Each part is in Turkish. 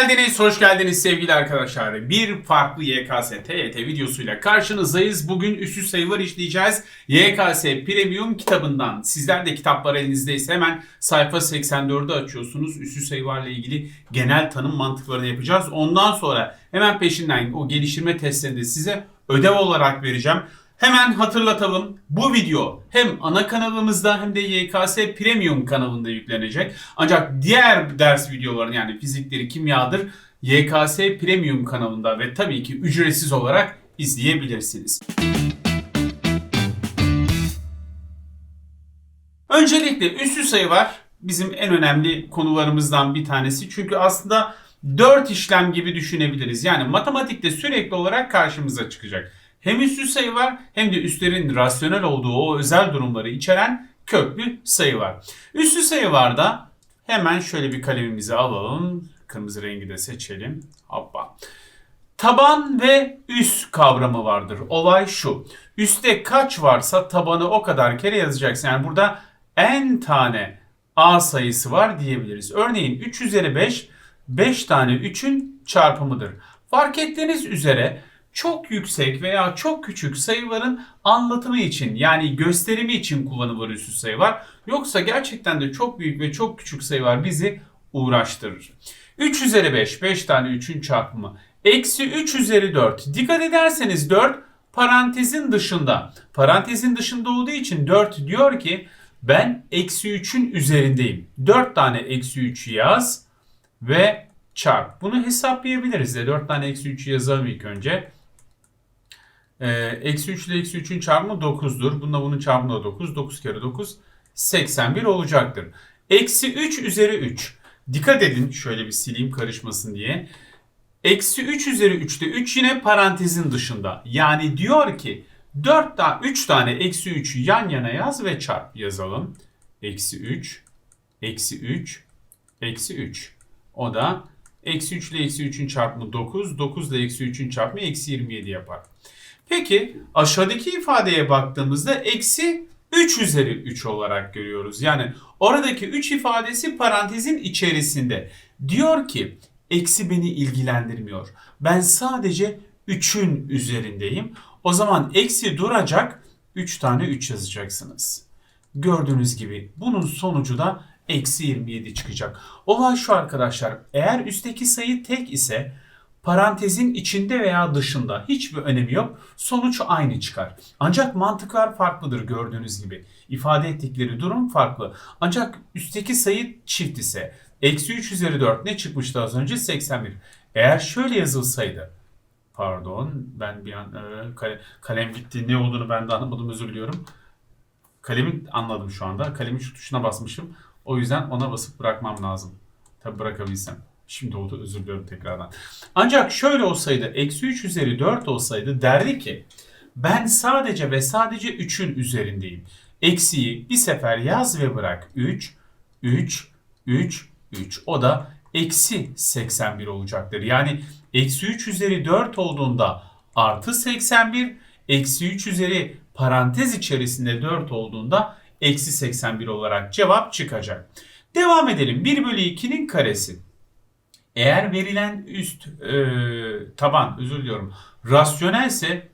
geldiniz, hoş geldiniz sevgili arkadaşlar. Bir farklı YKS TYT videosuyla karşınızdayız. Bugün üstü sayılar işleyeceğiz. YKS Premium kitabından. Sizler de kitaplar elinizdeyse hemen sayfa 84'ü açıyorsunuz. Üstü sayılarla ilgili genel tanım mantıklarını yapacağız. Ondan sonra hemen peşinden o geliştirme testlerini size ödev olarak vereceğim. Hemen hatırlatalım. Bu video hem ana kanalımızda hem de YKS Premium kanalında yüklenecek. Ancak diğer ders videoların yani fizikleri, kimyadır YKS Premium kanalında ve tabii ki ücretsiz olarak izleyebilirsiniz. Öncelikle üstü sayı var. Bizim en önemli konularımızdan bir tanesi. Çünkü aslında 4 işlem gibi düşünebiliriz. Yani matematikte sürekli olarak karşımıza çıkacak. Hem üstü sayı var hem de üstlerin rasyonel olduğu o özel durumları içeren köklü sayı var. Üstü sayı var da hemen şöyle bir kalemimizi alalım. Kırmızı rengi de seçelim. Hoppa. Taban ve üst kavramı vardır. Olay şu. Üste kaç varsa tabanı o kadar kere yazacaksın. Yani burada n tane a sayısı var diyebiliriz. Örneğin 3 üzeri 5, 5 tane 3'ün çarpımıdır. Fark ettiğiniz üzere çok yüksek veya çok küçük sayıların anlatımı için yani gösterimi için kullanılır üstü sayı var. Yoksa gerçekten de çok büyük ve çok küçük sayılar bizi uğraştırır. 3 üzeri 5, 5 tane 3'ün çarpımı. Eksi 3 üzeri 4. Dikkat ederseniz 4 parantezin dışında. Parantezin dışında olduğu için 4 diyor ki ben eksi 3'ün üzerindeyim. 4 tane eksi 3 yaz ve çarp. Bunu hesaplayabiliriz de 4 tane eksi 3'ü yazalım ilk önce. Ee, eksi 3 ile eksi 3'ün çarpımı 9'dur. Bununla bunun çarpımı da 9. 9 kere 9 81 olacaktır. Eksi 3 üzeri 3. Dikkat edin şöyle bir sileyim karışmasın diye. Eksi 3 üzeri 3'te 3 yine parantezin dışında. Yani diyor ki 4 tane 3 tane eksi 3'ü yan yana yaz ve çarp yazalım. Eksi 3, eksi 3, eksi 3. O da eksi 3 ile eksi 3'ün çarpımı 9, 9 ile eksi 3'ün çarpımı eksi 27 yapar. Peki aşağıdaki ifadeye baktığımızda eksi 3 üzeri 3 olarak görüyoruz. Yani oradaki 3 ifadesi parantezin içerisinde. Diyor ki eksi beni ilgilendirmiyor. Ben sadece 3'ün üzerindeyim. O zaman eksi duracak 3 tane 3 yazacaksınız. Gördüğünüz gibi bunun sonucu da eksi 27 çıkacak. Olay şu arkadaşlar eğer üstteki sayı tek ise parantezin içinde veya dışında hiçbir önemi yok. Sonuç aynı çıkar. Ancak mantıklar farklıdır gördüğünüz gibi. İfade ettikleri durum farklı. Ancak üstteki sayı çift ise eksi 3 üzeri 4 ne çıkmıştı az önce? 81. Eğer şöyle yazılsaydı pardon ben bir an e, kale- kalem gitti ne olduğunu ben de anlamadım özür diliyorum. Kalemi anladım şu anda. Kalemin şu tuşuna basmışım. O yüzden ona basıp bırakmam lazım. Tabi bırakabilsem. Şimdi oldu özür diliyorum tekrardan. Ancak şöyle olsaydı eksi 3 üzeri 4 olsaydı derdi ki ben sadece ve sadece 3'ün üzerindeyim. Eksiyi bir sefer yaz ve bırak. 3, 3, 3, 3. O da eksi 81 olacaktır. Yani eksi 3 üzeri 4 olduğunda artı 81, eksi 3 üzeri parantez içerisinde 4 olduğunda eksi 81 olarak cevap çıkacak. Devam edelim. 1 bölü 2'nin karesi. Eğer verilen üst e, taban özür diliyorum rasyonelse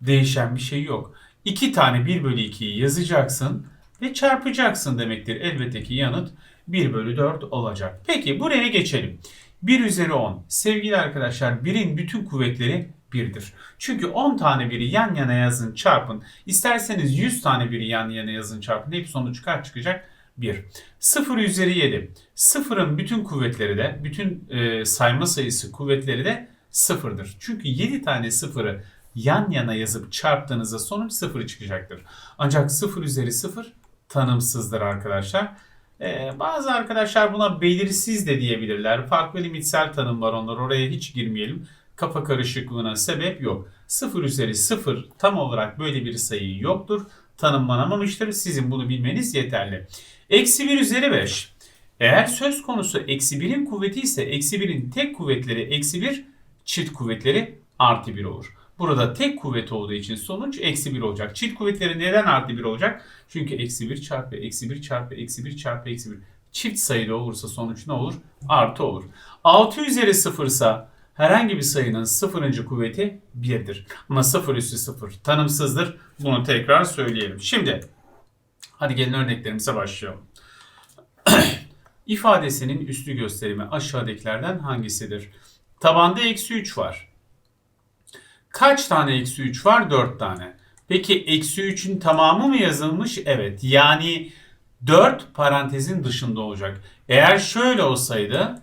değişen bir şey yok. 2 tane 1 bölü 2'yi yazacaksın ve çarpacaksın demektir. Elbette ki yanıt 1 bölü 4 olacak. Peki buraya geçelim. 1 üzeri 10. Sevgili arkadaşlar 1'in bütün kuvvetleri 1'dir. Çünkü 10 tane 1'i yan yana yazın çarpın. İsterseniz 100 tane 1'i yan yana yazın çarpın. Hep sonuç kaç çıkacak? 1. 0 üzeri 7. Sıfırın bütün kuvvetleri de, bütün e, sayma sayısı kuvvetleri de sıfırdır. Çünkü 7 tane sıfırı yan yana yazıp çarptığınızda sonuç sıfır çıkacaktır. Ancak 0 üzeri 0 tanımsızdır arkadaşlar. Ee, bazı arkadaşlar buna belirsiz de diyebilirler. Farklı limitsel tanım var onlar. Oraya hiç girmeyelim. Kafa karışıklığına sebep yok. 0 üzeri 0 tam olarak böyle bir sayı yoktur. Tanımlanamamıştır. Sizin bunu bilmeniz yeterli. Eksi 1 üzeri 5. Eğer söz konusu eksi 1'in kuvveti ise eksi 1'in tek kuvvetleri eksi 1, çift kuvvetleri artı 1 olur. Burada tek kuvvet olduğu için sonuç eksi 1 olacak. Çift kuvvetleri neden artı 1 olacak? Çünkü eksi 1 çarpı eksi 1 çarpı eksi 1 çarpı eksi 1 Çift sayılı olursa sonuç ne olur? Artı olur. 6 üzeri 0 ise herhangi bir sayının sıfırıncı kuvveti 1'dir. Ama 0 üstü 0 tanımsızdır. Bunu tekrar söyleyelim. Şimdi hadi gelin örneklerimize başlayalım. İfadesinin üslü gösterimi aşağıdakilerden hangisidir? Tabanda eksi 3 var. Kaç tane eksi 3 var? 4 tane. Peki eksi 3'ün tamamı mı yazılmış? Evet. Yani 4 parantezin dışında olacak. Eğer şöyle olsaydı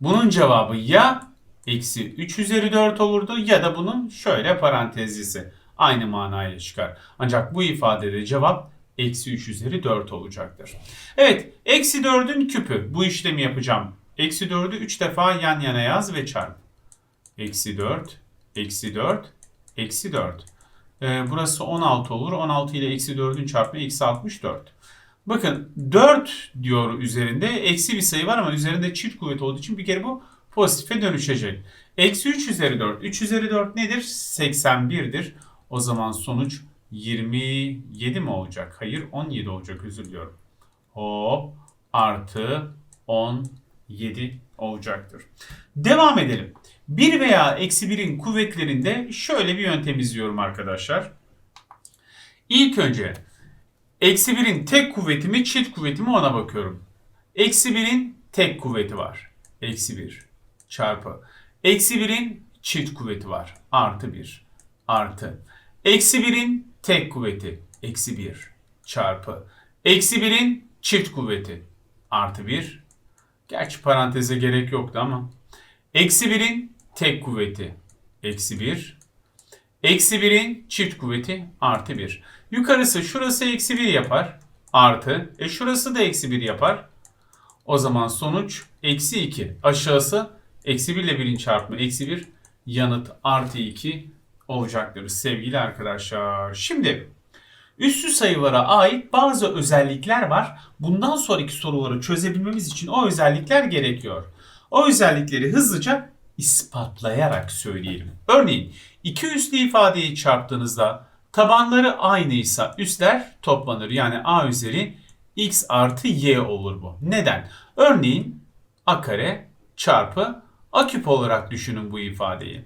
bunun cevabı ya eksi 3 üzeri 4 olurdu ya da bunun şöyle parantezlisi. Aynı manaya çıkar. Ancak bu ifadede cevap eksi 3 üzeri 4 olacaktır. Evet eksi 4'ün küpü. Bu işlemi yapacağım. Eksi 4'ü 3 defa yan yana yaz ve çarp. Eksi 4, eksi 4, eksi 4. Ee, burası 16 olur. 16 ile eksi 4'ün çarpımı eksi 64. Bakın 4 diyor üzerinde. Eksi bir sayı var ama üzerinde çift kuvvet olduğu için bir kere bu pozitife dönüşecek. Eksi 3 üzeri 4. 3 üzeri 4 nedir? 81'dir. O zaman sonuç 27 mi olacak? Hayır 17 olacak özür diliyorum. Hop artı 17 olacaktır. Devam edelim. 1 veya eksi 1'in kuvvetlerinde şöyle bir yöntem izliyorum arkadaşlar. İlk önce eksi 1'in tek kuvveti mi çift kuvveti mi ona bakıyorum. Eksi 1'in tek kuvveti var. Eksi 1 çarpı. Eksi 1'in çift kuvveti var. Artı 1 artı. Eksi 1'in tek kuvveti. Eksi 1 çarpı. Eksi 1'in çift kuvveti. Artı 1. Gerçi paranteze gerek yoktu ama. Eksi 1'in tek kuvveti. Eksi 1. Eksi 1'in çift kuvveti artı 1. Yukarısı şurası eksi 1 yapar. Artı. E şurası da eksi 1 yapar. O zaman sonuç eksi 2. Aşağısı eksi 1 ile 1'in çarpımı eksi 1. Yanıt artı 2 olacaktır sevgili arkadaşlar. Şimdi üssü sayılara ait bazı özellikler var. Bundan sonraki soruları çözebilmemiz için o özellikler gerekiyor. O özellikleri hızlıca ispatlayarak söyleyelim. Örneğin iki üslü ifadeyi çarptığınızda tabanları aynıysa üsler toplanır. Yani a üzeri x artı y olur bu. Neden? Örneğin a kare çarpı a küp olarak düşünün bu ifadeyi.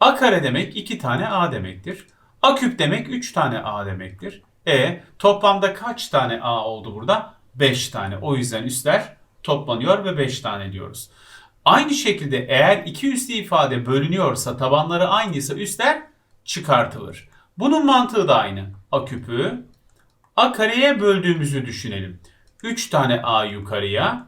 A kare demek 2 tane A demektir. A küp demek 3 tane A demektir. E toplamda kaç tane A oldu burada? 5 tane. O yüzden üstler toplanıyor ve 5 tane diyoruz. Aynı şekilde eğer iki üslü ifade bölünüyorsa tabanları aynıysa üstler çıkartılır. Bunun mantığı da aynı. A küpü A kareye böldüğümüzü düşünelim. 3 tane A yukarıya,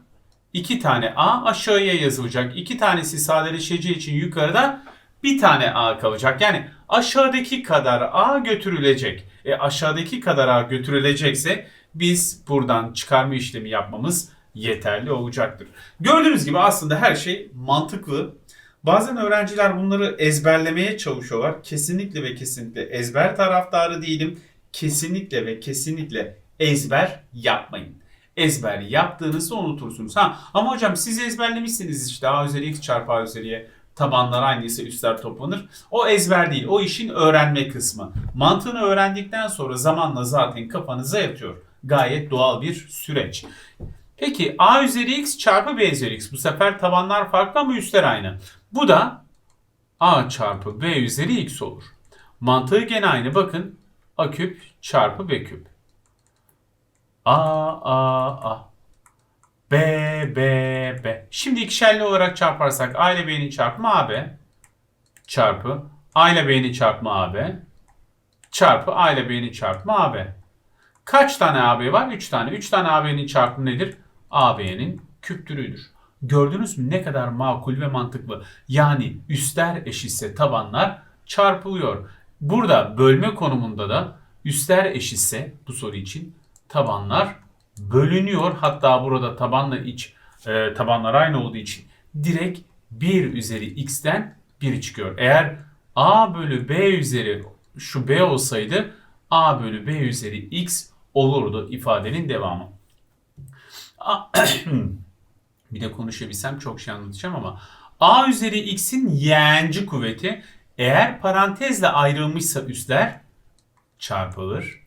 2 tane A aşağıya yazılacak. 2 tanesi sadeleşeceği için yukarıda bir tane A kalacak. Yani aşağıdaki kadar A götürülecek. E aşağıdaki kadar A götürülecekse biz buradan çıkarma işlemi yapmamız yeterli olacaktır. Gördüğünüz gibi aslında her şey mantıklı. Bazen öğrenciler bunları ezberlemeye çalışıyorlar. Kesinlikle ve kesinlikle ezber taraftarı değilim. Kesinlikle ve kesinlikle ezber yapmayın. Ezber yaptığınızda unutursunuz. Ha, ama hocam siz ezberlemişsiniz işte A üzeri x çarpı A üzeriye tabanlar aynıysa üstler toplanır. O ezber değil. O işin öğrenme kısmı. Mantığını öğrendikten sonra zamanla zaten kafanıza yatıyor. Gayet doğal bir süreç. Peki a üzeri x çarpı b üzeri x. Bu sefer tabanlar farklı ama üstler aynı. Bu da a çarpı b üzeri x olur. Mantığı gene aynı. Bakın a küp çarpı b küp. a a a. B, B, B. Şimdi ikişerli olarak çarparsak A ile B'nin çarpımı AB çarpı A ile B'nin çarpımı AB çarpı A ile B'nin çarpımı AB. Kaç tane AB var? 3 tane. 3 tane AB'nin çarpımı nedir? AB'nin küptürüdür. Gördünüz mü ne kadar makul ve mantıklı. Yani üstler eşitse tabanlar çarpılıyor. Burada bölme konumunda da üstler eşitse bu soru için tabanlar bölünüyor. Hatta burada tabanla iç e, tabanlar aynı olduğu için direkt 1 üzeri x'ten 1 çıkıyor. Eğer a bölü b üzeri şu b olsaydı a bölü b üzeri x olurdu ifadenin devamı. bir de konuşabilsem çok şey anlatacağım ama a üzeri x'in yeğenci kuvveti eğer parantezle ayrılmışsa üstler çarpılır.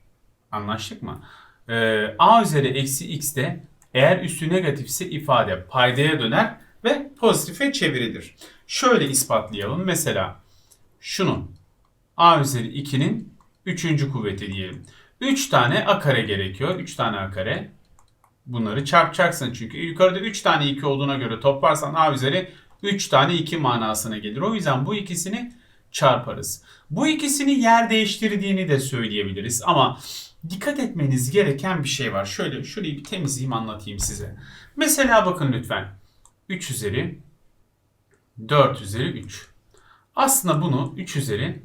Anlaştık mı? Ee, a üzeri eksi x de eğer üstü negatifse ifade paydaya döner ve pozitife çevirilir. Şöyle ispatlayalım. Mesela şunu a üzeri 2'nin 3. kuvveti diyelim. 3 tane a kare gerekiyor. 3 tane a kare. Bunları çarpacaksın çünkü yukarıda 3 tane 2 olduğuna göre toplarsan a üzeri 3 tane 2 manasına gelir. O yüzden bu ikisini çarparız. Bu ikisini yer değiştirdiğini de söyleyebiliriz ama dikkat etmeniz gereken bir şey var. Şöyle şurayı bir temizleyeyim anlatayım size. Mesela bakın lütfen. 3 üzeri 4 üzeri 3. Aslında bunu 3 üzeri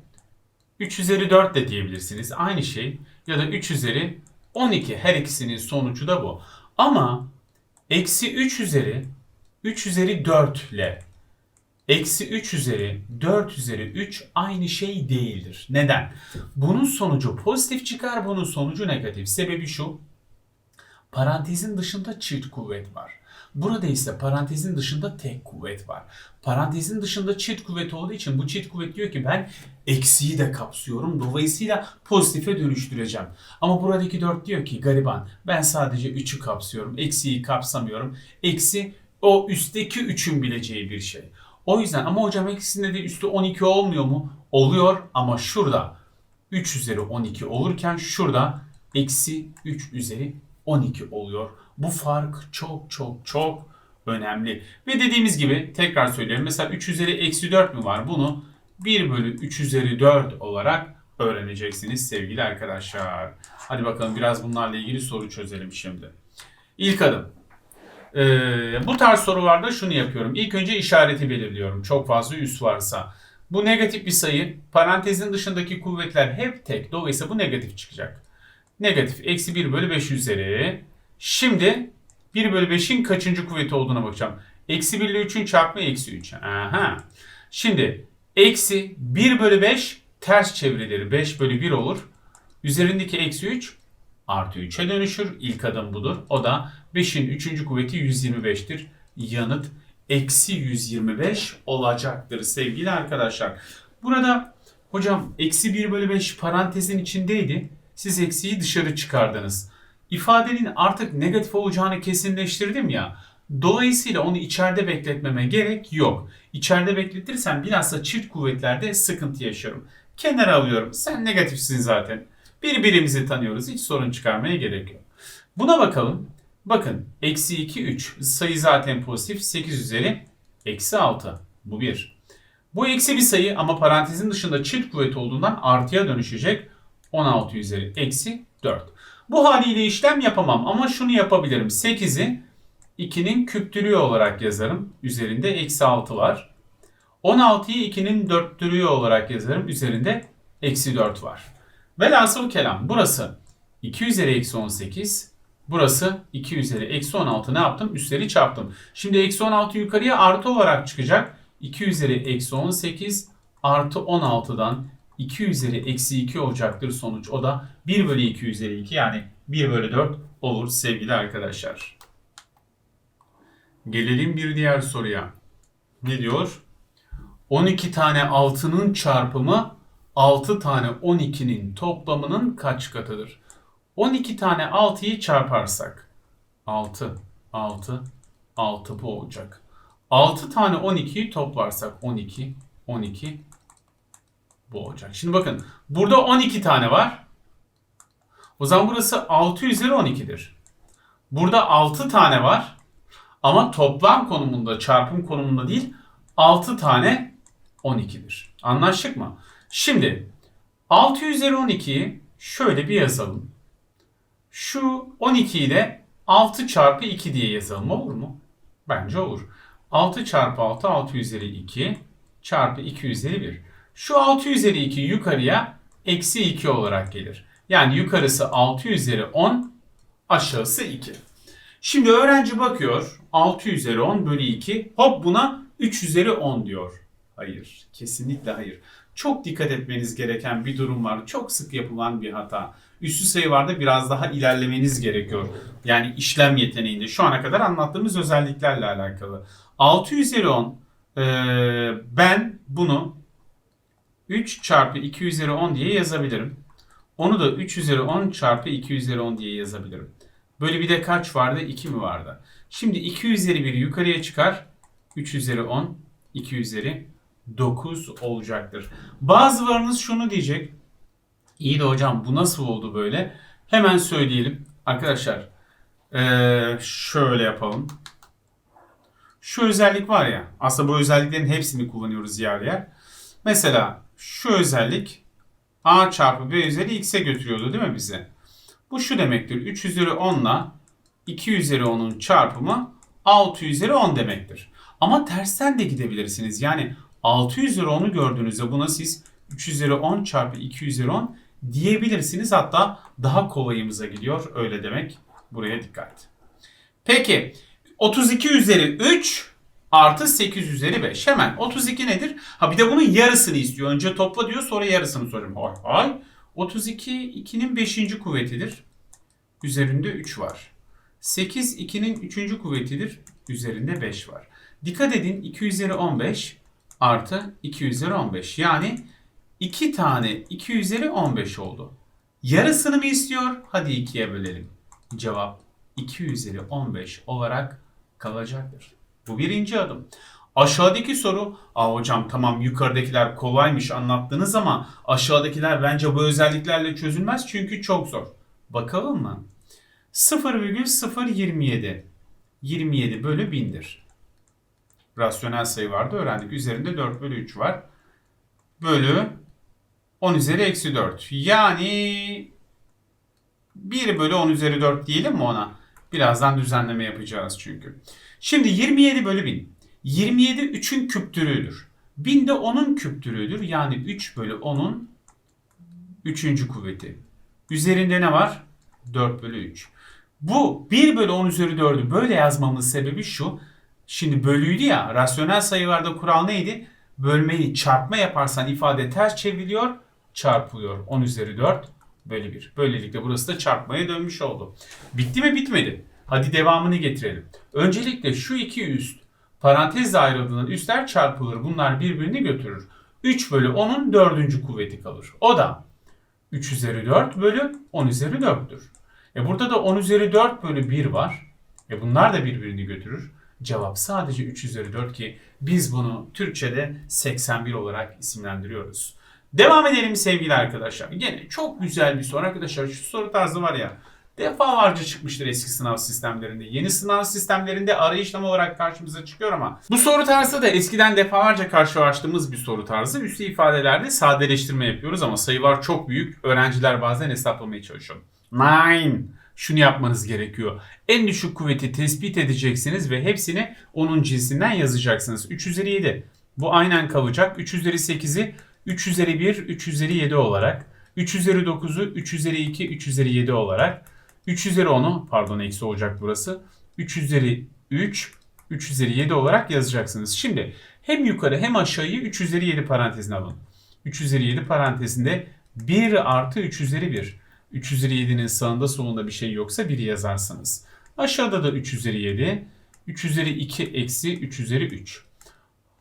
3 üzeri 4 de diyebilirsiniz. Aynı şey. Ya da 3 üzeri 12. Her ikisinin sonucu da bu. Ama eksi 3 üzeri 3 üzeri 4 ile eksi 3 üzeri 4 üzeri 3 aynı şey değildir. Neden? Bunun sonucu pozitif çıkar, bunun sonucu negatif. Sebebi şu. Parantezin dışında çift kuvvet var. Burada ise parantezin dışında tek kuvvet var. Parantezin dışında çift kuvvet olduğu için bu çift kuvvet diyor ki ben eksiği de kapsıyorum. Dolayısıyla pozitife dönüştüreceğim. Ama buradaki 4 diyor ki gariban ben sadece 3'ü kapsıyorum. Eksiği kapsamıyorum. Eksi o üstteki 3'ün bileceği bir şey. O yüzden ama hocam ikisinde de üstü 12 olmuyor mu? Oluyor ama şurada 3 üzeri 12 olurken şurada eksi 3 üzeri 12 oluyor. Bu fark çok çok çok önemli. Ve dediğimiz gibi tekrar söylüyorum. Mesela 3 üzeri eksi 4 mü var? Bunu 1 bölü 3 üzeri 4 olarak öğreneceksiniz sevgili arkadaşlar. Hadi bakalım biraz bunlarla ilgili soru çözelim şimdi. İlk adım. Ee, bu tarz sorularda şunu yapıyorum. İlk önce işareti belirliyorum. Çok fazla üs varsa. Bu negatif bir sayı. Parantezin dışındaki kuvvetler hep tek. Dolayısıyla bu negatif çıkacak. Negatif. Eksi 1 bölü 5 üzeri. Şimdi 1 bölü 5'in kaçıncı kuvveti olduğuna bakacağım. Eksi 1 ile 3'ün çarpımı eksi 3. Aha. Şimdi eksi 1 bölü 5 ters çevrilir. 5 bölü 1 olur. Üzerindeki eksi 3 artı 3'e dönüşür. İlk adım budur. O da 5'in 3. kuvveti 125'tir. Yanıt eksi 125 olacaktır sevgili arkadaşlar. Burada hocam eksi 1 bölü 5 parantezin içindeydi. Siz eksiği dışarı çıkardınız. İfadenin artık negatif olacağını kesinleştirdim ya. Dolayısıyla onu içeride bekletmeme gerek yok. İçeride bekletirsem bilhassa çift kuvvetlerde sıkıntı yaşarım. Kenara alıyorum. Sen negatifsin zaten. Birbirimizi tanıyoruz. Hiç sorun çıkarmaya gerek yok. Buna bakalım. Bakın eksi 2 3 sayı zaten pozitif 8 üzeri eksi 6 bu 1. Bu eksi bir sayı ama parantezin dışında çift kuvvet olduğundan artıya dönüşecek 16 üzeri eksi 4. Bu haliyle işlem yapamam ama şunu yapabilirim 8'i 2'nin küptürüğü olarak yazarım üzerinde eksi 6 var. 16'yı 2'nin dörttürüğü olarak yazarım üzerinde eksi 4 var. Velhasıl kelam burası 2 üzeri eksi 18 Burası 2 üzeri eksi 16 ne yaptım? Üstleri çarptım. Şimdi eksi 16 yukarıya artı olarak çıkacak. 2 üzeri eksi 18 artı 16'dan 2 üzeri eksi 2 olacaktır sonuç. O da 1 bölü 2 üzeri 2 yani 1 bölü 4 olur sevgili arkadaşlar. Gelelim bir diğer soruya. Ne diyor? 12 tane 6'nın çarpımı 6 tane 12'nin toplamının kaç katıdır? 12 tane 6'yı çarparsak 6, 6, 6 bu olacak. 6 tane 12'yi toplarsak 12, 12 bu olacak. Şimdi bakın burada 12 tane var. O zaman burası 6 üzeri 12'dir. Burada 6 tane var. Ama toplam konumunda çarpım konumunda değil 6 tane 12'dir. Anlaştık mı? Şimdi 6 üzeri 12'yi şöyle bir yazalım. Şu 12'yi de 6 çarpı 2 diye yazalım olur mu? Bence olur. 6 çarpı 6 6 üzeri 2 çarpı 2 üzeri 1. Şu 6 üzeri 2 yukarıya eksi 2 olarak gelir. Yani yukarısı 6 üzeri 10 aşağısı 2. Şimdi öğrenci bakıyor 6 üzeri 10 bölü 2 hop buna 3 üzeri 10 diyor. Hayır kesinlikle hayır. Çok dikkat etmeniz gereken bir durum var. Çok sık yapılan bir hata. Üstü sayılarda biraz daha ilerlemeniz gerekiyor. Yani işlem yeteneğinde şu ana kadar anlattığımız özelliklerle alakalı. 6 üzeri 10 e, ben bunu 3 çarpı 2 üzeri 10 diye yazabilirim. Onu da 3 üzeri 10 çarpı 2 üzeri 10 diye yazabilirim. Böyle bir de kaç vardı? 2 mi vardı? Şimdi 2 üzeri 1 yukarıya çıkar. 3 üzeri 10, 2 üzeri 9 olacaktır. Bazılarınız şunu diyecek. İyi de hocam bu nasıl oldu böyle? Hemen söyleyelim. Arkadaşlar şöyle yapalım. Şu özellik var ya. Aslında bu özelliklerin hepsini kullanıyoruz yer yer. Mesela şu özellik a çarpı b üzeri x'e götürüyordu değil mi bize? Bu şu demektir. 3 üzeri 10 ile 2 üzeri 10'un çarpımı 6 üzeri 10 demektir. Ama tersten de gidebilirsiniz. Yani 6 üzeri 10'u gördüğünüzde buna siz 3 üzeri 10 çarpı 2 üzeri 10 diyebilirsiniz. Hatta daha kolayımıza gidiyor. Öyle demek. Buraya dikkat. Peki 32 üzeri 3 artı 8 üzeri 5. Hemen 32 nedir? Ha bir de bunun yarısını istiyor. Önce topla diyor sonra yarısını sorayım. Hay hay. 32 2'nin 5. kuvvetidir. Üzerinde 3 var. 8 2'nin 3. kuvvetidir. Üzerinde 5 var. Dikkat edin 2 üzeri 15 artı 2 üzeri 15. Yani 2 tane 2 üzeri 15 oldu. Yarısını mı istiyor? Hadi 2'ye bölelim. Cevap 2 üzeri 15 olarak kalacaktır. Bu birinci adım. Aşağıdaki soru, aa hocam tamam yukarıdakiler kolaymış anlattınız ama aşağıdakiler bence bu özelliklerle çözülmez çünkü çok zor. Bakalım mı? 0,027 27 bölü 1000'dir. Rasyonel sayı vardı öğrendik. Üzerinde 4 bölü 3 var. Bölü 10 üzeri eksi 4. Yani 1 bölü 10 üzeri 4 diyelim mi ona? Birazdan düzenleme yapacağız çünkü. Şimdi 27 bölü 1000. 27 3'ün küptürüdür. 1000 de 10'un küptürüdür. Yani 3 bölü 10'un 3. kuvveti. Üzerinde ne var? 4 bölü 3. Bu 1 bölü 10 üzeri 4'ü böyle yazmamın sebebi şu. Şimdi bölüydü ya. Rasyonel sayılarda kural neydi? Bölmeyi çarpma yaparsan ifade ters çevriliyor. Çarpılıyor. 10 üzeri 4 bölü 1. Böylelikle burası da çarpmaya dönmüş oldu. Bitti mi bitmedi. Hadi devamını getirelim. Öncelikle şu iki üst parantezle ayrıldığında üstler çarpılır. Bunlar birbirini götürür. 3 bölü 10'un dördüncü kuvveti kalır. O da 3 üzeri 4 bölü 10 üzeri 4'tür. E burada da 10 üzeri 4 bölü 1 var. E bunlar da birbirini götürür. Cevap sadece 3 üzeri 4 ki biz bunu Türkçe'de 81 olarak isimlendiriyoruz. Devam edelim sevgili arkadaşlar. Yine çok güzel bir soru arkadaşlar. Şu soru tarzı var ya defalarca çıkmıştır eski sınav sistemlerinde. Yeni sınav sistemlerinde arayı işlem olarak karşımıza çıkıyor ama bu soru tarzı da eskiden defalarca karşılaştığımız bir soru tarzı. Üslü ifadelerde sadeleştirme yapıyoruz ama sayılar çok büyük. Öğrenciler bazen hesaplamaya çalışıyor. Nine. Şunu yapmanız gerekiyor. En düşük kuvveti tespit edeceksiniz ve hepsini onun cinsinden yazacaksınız. 3 üzeri 7. Bu aynen kalacak. 3 üzeri 8'i 3 üzeri 1, 3 üzeri 7 olarak. 3 üzeri 9'u 3 üzeri 2, 3 üzeri 7 olarak. 3 üzeri 10'u pardon eksi olacak burası. 3 üzeri 3, 3 üzeri 7 olarak yazacaksınız. Şimdi hem yukarı hem aşağıyı 3 üzeri 7 parantezine alın. 3 üzeri 7 parantezinde 1 artı 3 üzeri 1. 3 üzeri 7'nin sağında solunda bir şey yoksa 1'i yazarsınız. Aşağıda da 3 üzeri 7. 3 üzeri 2 eksi 3 üzeri 3.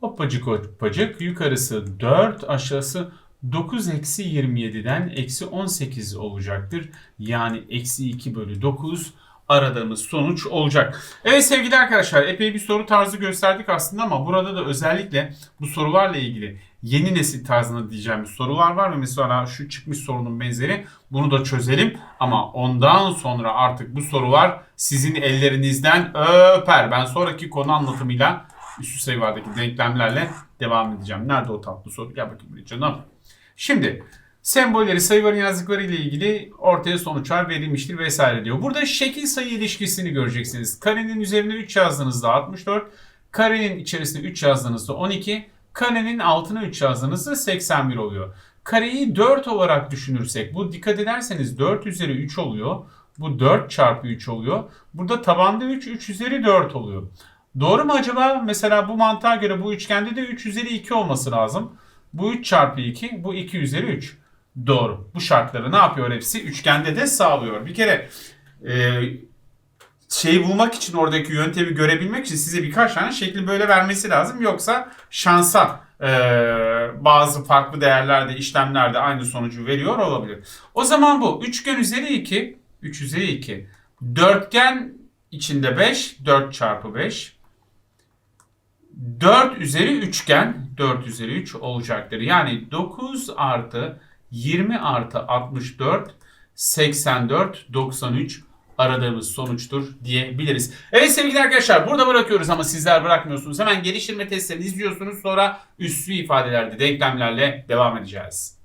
Hoppacık hoppacık yukarısı 4 aşağısı 9 eksi 27'den eksi 18 olacaktır. Yani eksi 2 bölü 9 aradığımız sonuç olacak. Evet sevgili arkadaşlar epey bir soru tarzı gösterdik aslında ama burada da özellikle bu sorularla ilgili yeni nesil tarzında diyeceğimiz sorular var ve mesela şu çıkmış sorunun benzeri bunu da çözelim ama ondan sonra artık bu sorular sizin ellerinizden öper. Ben sonraki konu anlatımıyla üstü sayılardaki denklemlerle devam edeceğim. Nerede o tatlı soru? Gel bakayım buraya canım. Şimdi sembolleri sayıların yazdıkları ile ilgili ortaya sonuçlar verilmiştir vesaire diyor. Burada şekil sayı ilişkisini göreceksiniz. Karenin üzerine 3 yazdığınızda 64, karenin içerisine 3 yazdığınızda 12, karenin altına 3 yazdığınızda 81 oluyor. Kareyi 4 olarak düşünürsek bu dikkat ederseniz 4 üzeri 3 oluyor. Bu 4 çarpı 3 oluyor. Burada tabanda 3, 3 üzeri 4 oluyor. Doğru mu acaba? Mesela bu mantığa göre bu üçgende de 3 üzeri 2 olması lazım. Bu 3 çarpı 2, bu 2 üzeri 3. Doğru. Bu şartları ne yapıyor hepsi? Üçgende de sağlıyor. Bir kere e, şeyi bulmak için oradaki yöntemi görebilmek için size birkaç tane şekli böyle vermesi lazım. Yoksa şansa e, bazı farklı değerlerde işlemlerde aynı sonucu veriyor olabilir. O zaman bu üçgen üzeri 2 3 üzeri 2 dörtgen içinde 5 4 çarpı 5 4 üzeri üçgen 4 üzeri 3 olacaktır. Yani 9 artı 20 artı 64 84 93 aradığımız sonuçtur diyebiliriz. Evet sevgili arkadaşlar burada bırakıyoruz ama sizler bırakmıyorsunuz. Hemen geliştirme testlerini izliyorsunuz sonra üslü ifadelerde denklemlerle devam edeceğiz.